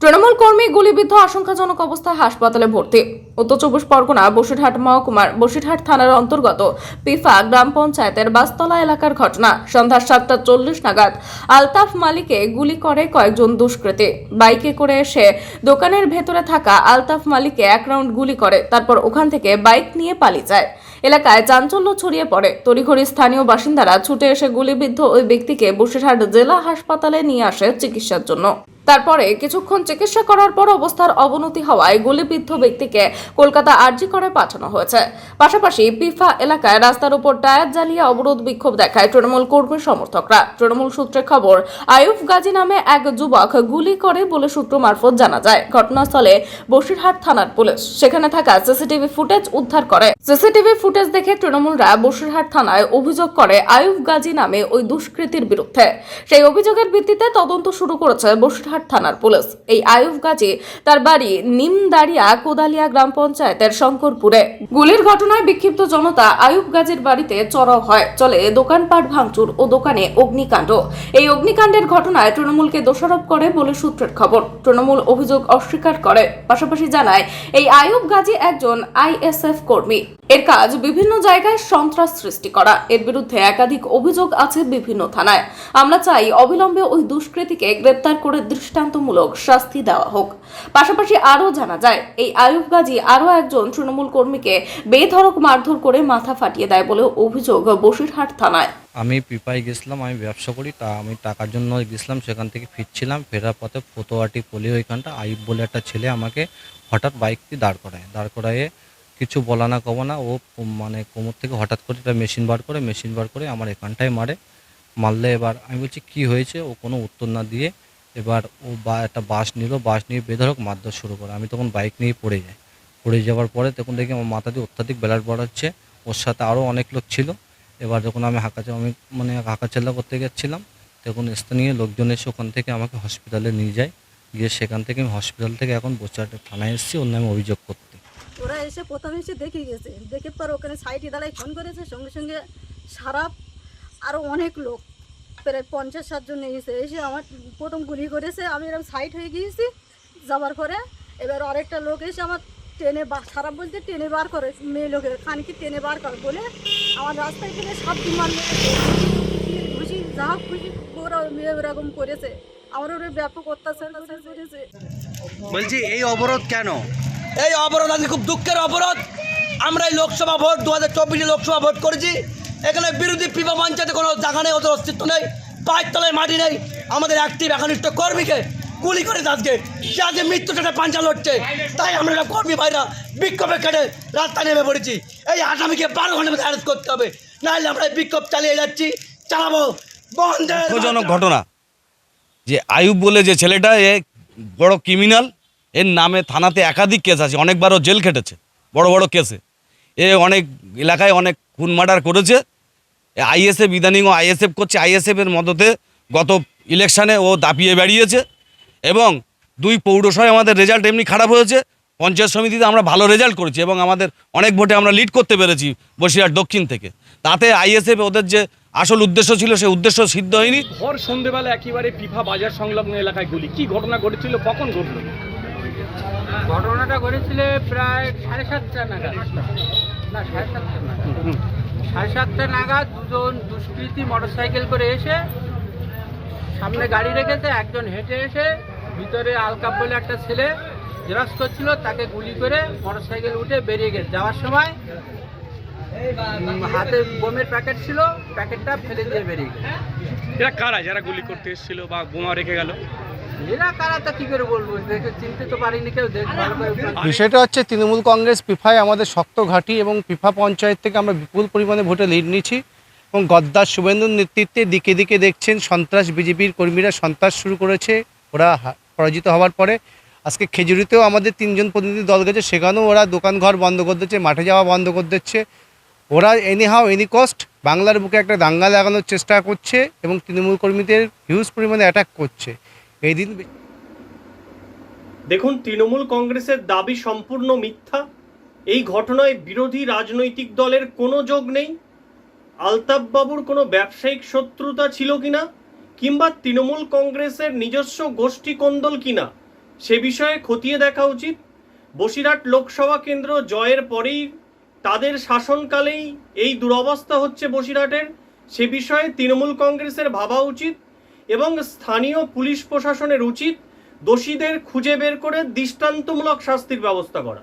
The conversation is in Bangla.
তৃণমূল কর্মী গুলিবিদ্ধ আশঙ্কাজনক অবস্থায় হাসপাতালে ভর্তি। উত্তর চব্বিশ পরগনা, বসিরহাট মহকুমার, বসিরহাট থানার অন্তর্গত পিফা গ্রাম পঞ্চায়েতের বাসতলা এলাকার ঘটনা। সন্ধ্যা সাতটা চল্লিশ নাগাদ আলতাফ মালিকে গুলি করে কয়েকজন দুষ্কৃতী। বাইকে করে এসে দোকানের ভেতরে থাকা আলতাফ মালিককে এক রাউন্ড গুলি করে, তারপর ওখান থেকে বাইক নিয়ে পালিয়ে যায়। এলাকায় চাঞ্চল্য ছড়িয়ে পড়ে। তড়িঘড়ি স্থানীয় বাসিন্দারা ছুটে এসে গুলিবিদ্ধ ওই ব্যক্তিকে বসিরহাট জেলা হাসপাতালে নিয়ে আসে চিকিৎসার জন্য। তারপরে কিছুক্ষণ চিকিৎসা করার পর অবস্থার অবনতি হওয়ায় গুলিবিদ্ধ ব্যক্তিকে কলকাতা আরজি করে পাঠানো হয়েছে। পাশাপাশি পিফা এলাকায় রাস্তার উপর টায়ার জ্বালিয়ে অবরোধ বিক্ষোভ দেখায় তৃণমূল কর্মী সমর্থকরা। তৃণমূল সূত্রে খবর আয়ুব গাজী নামে এক যুবক গুলি করে বলে সূত্র মারফত জানা যায়। ঘটনাস্থলে বসিরহাট থানার পুলিশ সেখানে থাকা সিসিটিভি ফুটেজ উদ্ধার করে। সিসিটিভি ফুটেজ দেখে তৃণমূলরা বসিরহাট থানায় অভিযোগ করে আয়ুব গাজী নামে ওই দুষ্কৃতীর বিরুদ্ধে। সেই অভিযোগের ভিত্তিতে তদন্ত শুরু করেছে বসিরহাট থানার পুলিশ। এই আয়ুব গাজী তার বাড়ি নিমদারিয়া কোদালিয়া গ্রাম পঞ্চায়েতের শঙ্করপুরে। গুলির ঘটনায় বিক্ষিপ্ত জনতা আয়ুব গাজীর বাড়িতে চড়াও হয়। চলে দোকানপাট ভাঙচুর ও দোকানে অগ্নিকাণ্ড। এই অগ্নিকাণ্ডের ঘটনায় তৃণমূলকে দোষারোপ করে বলে সূত্রের খবর। তৃণমূল অভিযোগ অস্বীকার করে। পাশাপাশি জানায়, এই আয়ুব গাজী একজন আইএসএফ কর্মী। এর কাজ বিভিন্ন জায়গায় সন্ত্রাস সৃষ্টি করা। এর বিরুদ্ধে একাধিক অভিযোগ আছে বিভিন্ন থানায়। আমরা চাই অবিলম্বে ওই দুষ্কৃতীকে গ্রেপ্তার করে দৃষ্টান্তমূলক শাস্তি দেওয়া হোক। পাশাপাশি আরও জানা যায়, এই আয়ুব গাজী আরও একজন তৃণমূল কর্মীকে বেধড়ক মারধর করে মাথা ফাটিয়ে দেয় বলে অভিযোগ বসিরহাট থানায়। আমি পিপাই গেছিলাম, আমি ব্যবসা করি, তা আমি টাকার জন্য গেছিলাম, সেখান থেকে ফিরছিলাম, ফেরার পথে ফতোয়াটি পলি ওইখানটা, আইব বলে একটা ছেলে আমাকে হঠাৎ বাইকটি দাঁড় করায়। দাঁড় করায়ে কিছু বলা না কব না, ও মানে কোমর থেকে হঠাৎ করে একটা মেশিন বার করে, মেশিন বার করে আমার এখানটায় মারে। মারলে এবার আমি বলছি, কি হয়েছে? ও কোনো উত্তর না দিয়ে এবার ও বা একটা বাস নিল বাস নিয়ে বেধরক মারধর শুরু করে। আমি তখন বাইক নিয়ে পড়ে যাই। পড়ে যাওয়ার পরে তখন দেখি আমার মাথা দিয়ে অত্যাধিক ব্লাড হচ্ছে। ওর সাথে আরও অনেক লোক ছিল। এবার যখন আমি হাঁকা আমি মানে হাঁকাচেল্লা করতে গেছিলাম, তখন স্থানীয় লোকজন এসে ওখান থেকে আমাকে হসপিটালে নিয়ে যায়। গিয়ে সেখান থেকে আমি হসপিটাল থেকে এখন বসিরহাটের থানায় এসেছি। ওর নামে অভিযোগ করতে। ওরা এসে প্রথমে এসে দেখে গেছে। দেখে পর ওখানে সাইডে দাঁড়ায় ফোন করেছে। সঙ্গে সঙ্গে সারাপ আরও অনেক লোক, প্রায় পঞ্চাশ ষাটজন এসে এসে আমার প্রথম গুলি করেছে। আমি এরকম সাইড হয়ে গিয়েছি। যাবার পরে এবার আরেকটা লোক এসে আমার টেনে বা খারাপ বলতে টেনে বার করে মেয়ে লোকের খানকি টেনে বার করে বলে আমার রাস্তায় থেকে সব বিমান খুশি যা খুশি ওরা মেয়ে ওরকম করেছে। আমার ওরা ব্যাপক অত্যাচার করেছে। বলছি এই অবরোধ কেন? এই অবরোধ আজকে খুব দুঃখের অবরোধ। আমরা এই লোকসভা ভোট দু হাজার চব্বিশে লোকসভা ভোট করেছি। এখানে বিরোধী পিপা মঞ্চাতে কোনো জায়গা নেই ওদের অস্তিত্ব নেই পায়ের তলায় মাটি নেই। আমাদের অ্যাক্টিভ একনিষ্ঠ কর্মীকে গুলি করে আজকে। সে আজকে মৃত্যুটা পাঞ্চা লড়ছে। তাই আমরা কর্মী ভাইরা বিক্ষোভে কেটে রাস্তায় নেমে পড়েছি। এই আসামিকে বারো ঘণ্টার মধ্যে অ্যারেস্ট করতে হবে। নাহলে আমরা বিক্ষোভ চালিয়ে যাচ্ছি। চালাবো। দুঃখজনক ঘটনা। যে আয়ুব বলে যে ছেলেটা এ বড় ক্রিমিনাল এর নামে থানাতে একাধিক কেস আছে। অনেকবারও জেল খেটেছে বড় বড় কেসে এ অনেক এলাকায় অনেক খুন মার্ডার করেছে। আইএসএফ ইদানিং ও আইএসএফ করছে। আইএসএফ এর মদতে গত ইলেকশনে ও দাপিয়ে বেরিয়েছে এবং দুই পৌরসভায় আমাদের রেজাল্ট এমনি খারাপ হয়েছে। পঞ্চায়েত সমিতিতে আমরা ভালো রেজাল্ট করেছি এবং আমাদের অনেক ভোটে আমরা লিড করতে পেরেছি বসিরহাট দক্ষিণ থেকে। তাতে আইএসএফ ওদের যে আসল উদ্দেশ্য ছিল সেই উদ্দেশ্য সিদ্ধ হয়নি। ভর সন্ধেবেলা একেবারে পিফা বাজার সংলগ্ন এলাকায় গুলি। কি ঘটনা ঘটেছিল? কখন ঘটলো? ঘটনাটা ঘটেছিল প্রায় সাড়ে সাতটা নাগাদ। না সাড়ে সাতটা নাগাদ। সাড়ে সাতটা নাগাদ দুজন দুষ্কৃতী মোটরসাইকেল করে এসে সামনে গাড়ি রেখেছে একজন হেঁটে এসে ভিতরে আলকাপ বলে একটা ছেলে জেরক্স করছিল তাকে গুলি করে মোটরসাইকেল উঠে বেরিয়ে গেছে। যাওয়ার সময় হাতে বোমের প্যাকেট ছিল প্যাকেটটা ফেলে দিয়ে বেরিয়ে গেছে। এরা কারা? যারা গুলি করতে এসেছিল বা বোমা রেখে গেল? এরা কারা তা কী করে বলব? দেখে চিনতে তো পারিনি কেউ দেখ বিষয়টা হচ্ছে তৃণমূল কংগ্রেস পিফায় আমাদের শক্ত ঘাঁটি এবং পিফা পঞ্চায়েত থেকে আমরা বিপুল পরিমাণে ভোটে লিড নিচ্ছি। এবং গদ্দার শুভেন্দুর নেতৃত্বে দিকে দিকে দেখছেন সন্ত্রাস বিজেপির কর্মীরা। সন্ত্রাস শুরু করেছে, ওরা পরাজিত হওয়ার পরে। আজকে খেজুরিতেও আমাদের তিনজন প্রতিনিধি দল গেছে, সেখানেও ওরা দোকান ঘর বন্ধ করে দিচ্ছে, মাঠে যাওয়া বন্ধ করে দিচ্ছে। ওরা এনি হাও এনি কস্ট বাংলার বুকে একটা দাঙ্গা লাগানোর চেষ্টা করছে এবং তৃণমূল কর্মীদের হিউজ পরিমাণে অ্যাটাক করছে। এই দিন দেখুন, তৃণমূল কংগ্রেসের দাবি সম্পূর্ণ মিথ্যা। এই ঘটনায় বিরোধী রাজনৈতিক দলের কোনো যোগ নেই। আলতাফ বাবুর কোনো ব্যবসায়িক শত্রুতা ছিল কিনা? কিংবা তৃণমূল কংগ্রেসের নিজস্ব গোষ্ঠী কোন্দল কিনা? সে বিষয়ে খতিয়ে দেখা উচিত। বসিরহাট লোকসভা কেন্দ্র জয়ের পরেই তাদের শাসনকালেই এই দুরবস্থা হচ্ছে বসিরহাটের। সে বিষয়ে তৃণমূল কংগ্রেসের ভাবা উচিত এবং স্থানীয় পুলিশ প্রশাসনের উচিত দোষীদের খুঁজে বের করে দৃষ্টান্তমূলক শাস্তির ব্যবস্থা করা।